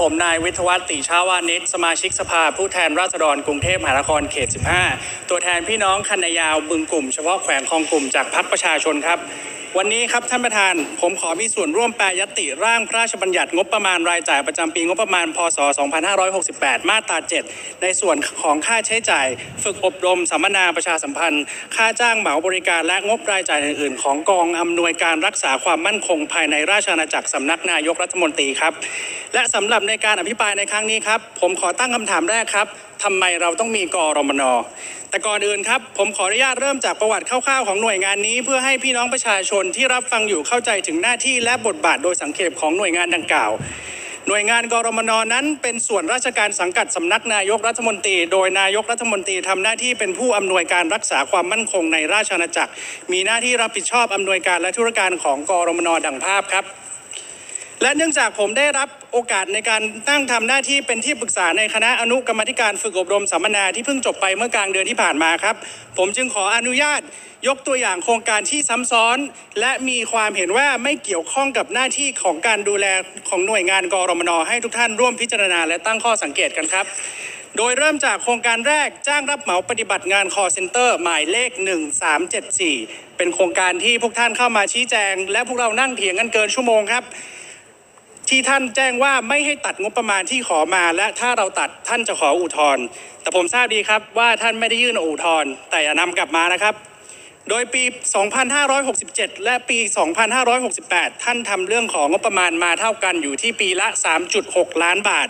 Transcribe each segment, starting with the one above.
ผมนายวิทวัตติชาวานิชสมาชิกสภาผู้แทนราษฎรกรุงเทพมหานครเขต 15 ตัวแทนพี่น้องคันยาวบึงกลุ่มเฉพาะแขวงคลองกลุ่มจากพรรคประชาชนครับ วันนี้ครับท่านประธาน ผมขอมีส่วนร่วมแปรยติร่างพระราชบัญญัติงบประมาณรายจ่ายประจำปีงบประมาณ พศ 2568 มาตรา 7 ในส่วนของค่าใช้จ่าย ฝึกอบรมสัมมนาประชาสัมพันธ์ ค่าจ้างเหมาบริการและงบรายจ่ายอื่นๆ ของกองอำนวยการรักษาความมั่นคงภายในราชอาณาจักรสำนักนายกรัฐมนตรีครับ และสำหรับในการอภิปรายในครั้งนี้ครับ ผมขอตั้งคำถามแรกครับทำไมเราต้องมีกรมนแต่ก่อนอื่นครับ ผมขออนุญาตเริ่มจากประวัติคร่าวๆของหน่วยงานนี้ เพื่อให้พี่น้องประชาชนที่รับฟังอยู่เข้าใจถึงหน้าที่และบทบาทโดยสังเขปของหน่วยงานดังกล่าว หน่วยงานกรมนนั้นเป็นส่วนราชการสังกัดสำนักนายกรัฐมนตรี โดยนายกรัฐมนตรีทำหน้าที่เป็นผู้อำนวยการรักษาความมั่นคงในราชอาณาจักร มีหน้าที่รับผิดชอบอำนวยการและธุรการของกรมนดังภาพครับ และเนื่องจากผมได้รับโอกาสในการตั้งทำหน้าที่เป็นที่ปรึกษาในคณะอนุกรรมธิการฝึกอบรมสัมมนาที่เพิ่งจบไปเมื่อกลางเดือนที่ผ่านมาครับ ผมจึงขออนุญาตยกตัวอย่างโครงการที่ซ้ำซ้อน และมีความเห็นว่าไม่เกี่ยวข้องกับหน้าที่ของการดูแลของหน่วยงานกรมนให้ทุกท่านร่วมพิจารณาและตั้งข้อสังเกตกันครับ โดยเริ่มจากโครงการแรกจ้างรับเหมาปฏิบัติงาน call center หมายเลข 1374 เป็นโครงการที่พวกท่านเข้ามาชี้แจง และพวกเรานั่งเถียงกันเกินชั่วโมงครับ ที่ท่านแจ้งว่าไม่ให้ตัดงบประมาณที่ขอมา และถ้าเราตัดท่านจะขออุทธรณ์แต่ผมทราบดีครับว่าท่านไม่ได้ยื่นอุทธรณ์แต่อย่านำกลับมานะครับ โดยปี 2567 และปี 2568 ท่านทำเรื่องของงบประมาณมาเท่ากันอยู่ที่ปีละ 3.6 ล้านบาท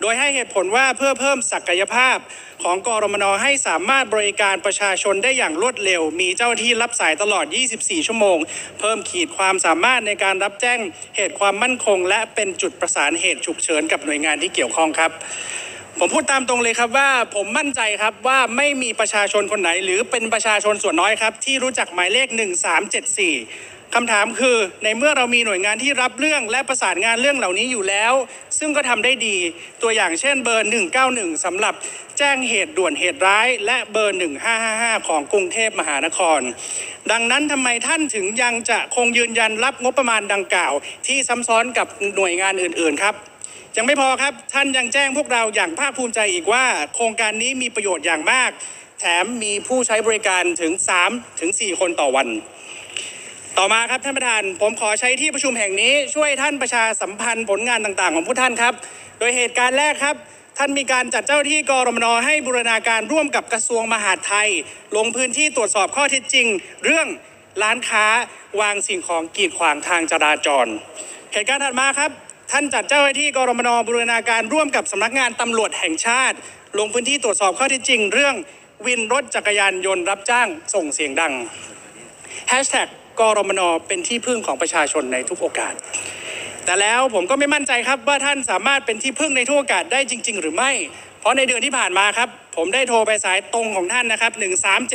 โดยให้เหตุผลว่าเพื่อเพิ่มศักยภาพของกรมนให้สามารถบริการประชาชนได้อย่างรวดเร็ว มีเจ้าหน้าที่รับสายตลอด 24 ชั่วโมง เพิ่มขีดความสามารถในการรับแจ้งเหตุความมั่นคง และเป็นจุดประสานเหตุฉุกเฉินกับหน่วยงานที่เกี่ยวข้องครับผมพูดตามตรงเลยครับว่าผมมั่นใจครับว่าไม่มีประชาชนคนไหน หรือเป็นประชาชนส่วนน้อยครับ ที่รู้จักหมายเลข 1374 คำถามคือในเมื่อเรามีหน่วยงานที่รับเรื่องและประสานงานเรื่องเหล่านี้อยู่แล้ว ซึ่งก็ทำได้ดีตัวอย่างเช่นเบอร์ 191สำหรับแจ้งเหตุด่วนเหตุร้าย และเบอร์ 1555 ของกรุงเทพมหานคร ดังนั้นทำไมท่านถึงยังจะคงยืนยันรับงบประมาณดังกล่าว ที่ซ้ำซ้อนกับหน่วยงานอื่น ๆ ครับยังไม่พอครับท่านยังแจ้งพวกเราอย่างภาคภูมิใจอีกว่า โครงการนี้มีประโยชน์อย่างมาก แถมมีผู้ใช้บริการถึง 3 ถึง 4 คนต่อวัน ต่อมาครับท่านประธาน ผมขอใช้ที่ประชุมแห่งนี้ช่วยท่านประชาสัมพันธ์ผลงานต่างๆ ของผู้ท่านครับ โดยเหตุการณ์แรกครับ ท่านมีการจัดเจ้าหน้าที่กรมนให้บูรณาการร่วมกับกระทรวงมหาดไทย ลงพื้นที่ตรวจสอบข้อเท็จจริง เรื่องร้านค้าวางสิ่งของกีดขวางทางจราจร เหตุการณ์ถัดมาครับ ท่านจัดเจ้าหน้าที่กรมนบูรณาการร่วมกับสำนักงานตำรวจแห่งชาติ ลงพื้นที่ตรวจสอบข้อเท็จจริง เรื่องวินรถจักรยานยนต์รับจ้างส่งเสียงดังแฮชแท็ก กรมนเป็นที่พึ่งของประชาชนในทุกโอกาส แต่แล้วผมก็ไม่มั่นใจครับว่าท่านสามารถเป็นที่พึ่งในทุกโอกาสได้จริง ๆ หรือไม่ เพราะในเดือนที่ผ่านมาครับผมได้โทรไปสายตรงของท่านนะครับ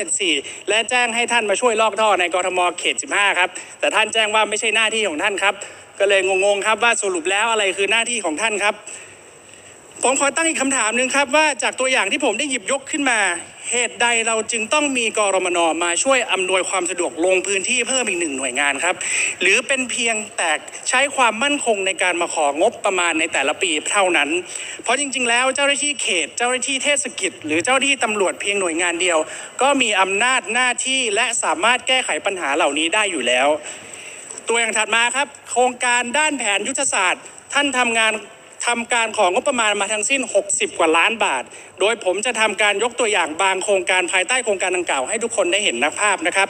1374 และแจ้งให้ท่านมาช่วยลอกท่อในกรทมเขต 15 ครับ แต่ท่านแจ้งว่าไม่ใช่หน้าที่ของท่านครับ ก็เลยงงๆครับว่าสรุปแล้วอะไรคือหน้าที่ของท่านครับผมขอตั้งอีกคำถามหนึ่งครับว่าจากตัวอย่างที่ผมได้หยิบยกขึ้นมา เหตุใดเราจึงต้องมีกรมนมาช่วยอำนวยความสะดวกลงพื้นที่เพิ่มอีกหนึ่งหน่วยงานครับ หรือเป็นเพียงแต่ใช้ความมั่นคงในการมาของบประมาณในแต่ละปีเท่านั้น เพราะจริง ๆ แล้วเจ้าหน้าที่เขตเจ้าหน้าที่เทศกิจ หรือเจ้าหน้าที่ตำรวจเพียงหน่วยงานเดียว ก็มีอำนาจหน้าที่และสามารถแก้ไขปัญหาเหล่านี้ได้อยู่แล้ว ตัวอย่างถัดมาครับ โครงการด้านแผนยุทธศาสตร์ ท่านทำงาน ทำการของงบประมาณมาทั้งสิ้น 60 กว่าล้านบาท โดยผมจะทำการยกตัวอย่างบางโครงการภายใต้โครงการดังกล่าวให้ทุกคนได้เห็นนภาพนะครับ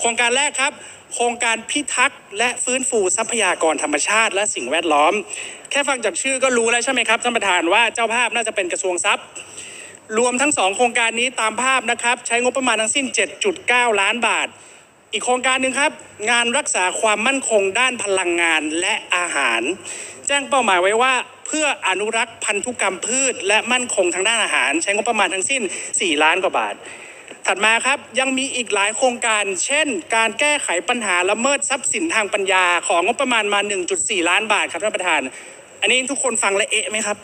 โครงการแรกครับ โครงการพิทักษ์และฟื้นฟูทรัพยากรธรรมชาติ และสิ่งแวดล้อม แค่ฟังจากชื่อก็รู้แล้วใช่ไหมครับท่านประธานว่าเจ้าภาพน่าจะเป็นกระทรวงทรัพย์รวมทั้งสองโครงการนี้ตามภาพนะครับ ใช้งบประมาณทั้งสิ้น 7.9 ล้านบาท อีกโครงการหนึ่งครับ งานรักษาความมั่นคงด้านพลังงานและอาหาร แจ้งเป้าหมายไว้ว่า เพื่ออนุรักษ์พันธุกรรมพืช และมั่นคงทางด้านอาหาร ใช้งบประมาณทั้งสิ้น 4 ล้านกว่าบาท ถัดมาครับยังมีอีกหลายโครงการ เช่น การแก้ไขปัญหาละเมิดทรัพย์สินทางปัญญาของงบประมาณมา 1.4 ล้านบาทครับท่านประธาน อันนี้ทุกคนฟังและเอะไหมครับ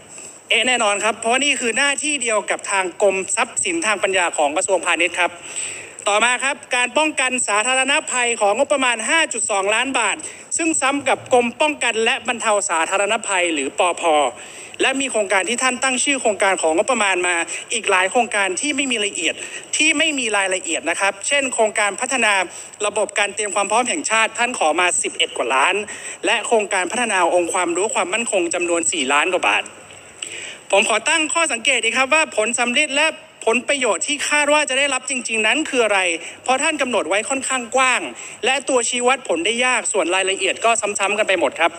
เอะแน่นอนครับ เพราะว่านี่คือหน้าที่เดียวกับทางกรมทรัพย์สินทางปัญญาของกระทรวงพาณิชย์ครับ ต่อมาครับ การป้องกันสาธารณภัยของงบประมาณ 5.2 ล้านบาท ซึ่งซ้ำกับกรมป้องกันและบรรเทาสาธารณภัยหรือปอพและมีโครงการที่ท่านตั้งชื่อโครงการของงบประมาณมา อีกหลายโครงการที่ไม่มีรายละเอียดที่ไม่มีรายละเอียดนะครับ เช่น โครงการพัฒนาระบบการเตรียมความพร้อมแห่งชาติท่านขอมา 11 กว่าล้าน และโครงการพัฒนาองค์ความรู้ความมั่นคงจำนวน 4 ล้านกว่าบาท ผมขอตั้งข้อสังเกตดีครับว่าผลสำเร็จและ ผลประโยชน์ที่คาดว่าจะได้รับจริง ๆ นั้นคืออะไร เพราะท่านกำหนดไว้ค่อนข้างกว้าง และตัวชี้วัดผลได้ยากส่วนรายละเอียดก็ซ้ำๆกันไปหมดครับ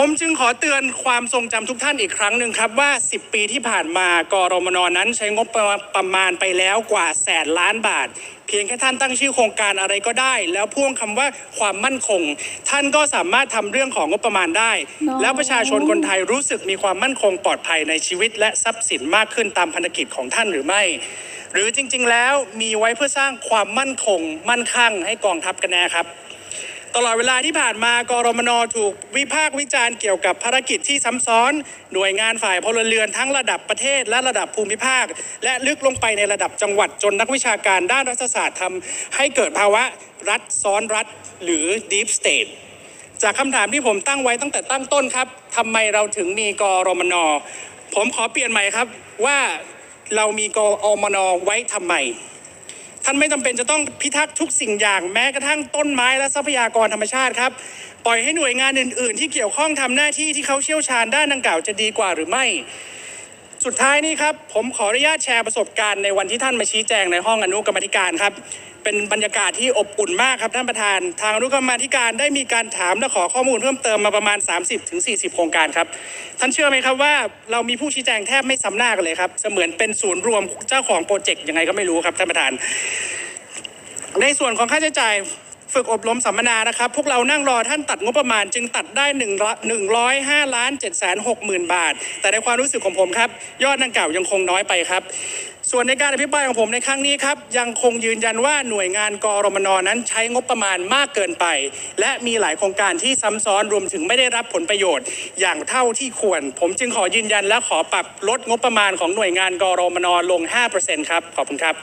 ผมจึงขอเตือนความทรงจำทุกท่านอีกครั้งหนึ่งครับว่า 10 ปีที่ผ่านมากรมนนั้นใช้งบประมาณไปแล้วกว่าแสนล้านบาท เพียงแค่ท่านตั้งชื่อโครงการอะไรก็ได้ แล้วพ่วงคำว่าความมั่นคง ท่านก็สามารถทำเรื่องของงบประมาณได้ แล้วประชาชนคนไทยรู้สึกมีความมั่นคงปลอดภัยในชีวิต และทรัพย์สินมากขึ้นตามพันธกิจของท่านหรือไม่ หรือจริง ๆ แล้วมีไว้เพื่อสร้างความมั่นคง มั่นคั่งให้กองทัพกันแน่ครับ ตลอดเวลาที่ผ่านมากรมนถูกวิพากษ์วิจารณ์เกี่ยวกับภารกิจที่ซ้ำซ้อน หน่วยงานฝ่ายพลเรือนทั้งระดับประเทศและระดับภูมิภาค และลึกลงไปในระดับจังหวัดจนนักวิชาการด้านรัฐศาสตร์ทำให้เกิดภาวะรัฐซ้อนรัฐหรือ deep state จากคำถามที่ผมตั้งไว้ตั้งแต่ตั้งต้นครับทำไมเราถึงมีกรมน ผมขอเปลี่ยนใหม่ครับว่าเรามีกอมนไว้ทำไม ท่านไม่จำเป็นจะต้องพิทักษ์ทุกสิ่งอย่างแม้กระทั่งต้นไม้และทรัพยากรธรรมชาติครับ ปล่อยให้หน่วยงานอื่น ๆ ที่เกี่ยวข้องทำหน้าที่ที่เขาเชี่ยวชาญด้านดังกล่าวจะดีกว่าหรือไม่ สุดท้ายนี้ครับผมขออนุญาตแชร์ประสบการณ์ในวันที่ท่านมาชี้แจงในห้องอนุกรรมธิการครับ เป็นบรรยากาศที่อบอุ่นมากครับท่านประธาน ทางอนุกรรมธิการได้มีการถามและขอข้อมูลเพิ่มเติมมาประมาณ 30-40 โครงการครับ ท่านเชื่อไหมครับว่าเรามีผู้ชี้แจงแทบไม่ซ้ำหน้ากันเลยครับเสมือนเป็นศูนย์รวมเจ้าของโปรเจกต์ยังไงก็ไม่รู้ครับท่านประธาน ในส่วนของค่าใช้จ่าย ฝึกอบรมสัมมนานะครับ พวกเรานั่งรอท่านตัดงบประมาณจึงตัดได้1 0 5ล้าน7 6 0 0 0 0 บาท แต่ในความรู้สึกของผมครับ ยอดดังกล่าวยังคงน้อยไปครับ ส่วนในการอภิปรายของผมในครั้งนี้ครับ ยังคงยืนยันว่าหน่วยงานกรมนนั้นใช้งบประมาณมากเกินไป และมีหลายโครงการที่ซ้ำซ้อนรวมถึงไม่ได้รับผลประโยชน์ อย่างเท่าที่ควร ผมจึงขอยืนยันและขอปรับลดงบประมาณของหน่วยงานกรมนลง 5%ครับขอบคุณครับ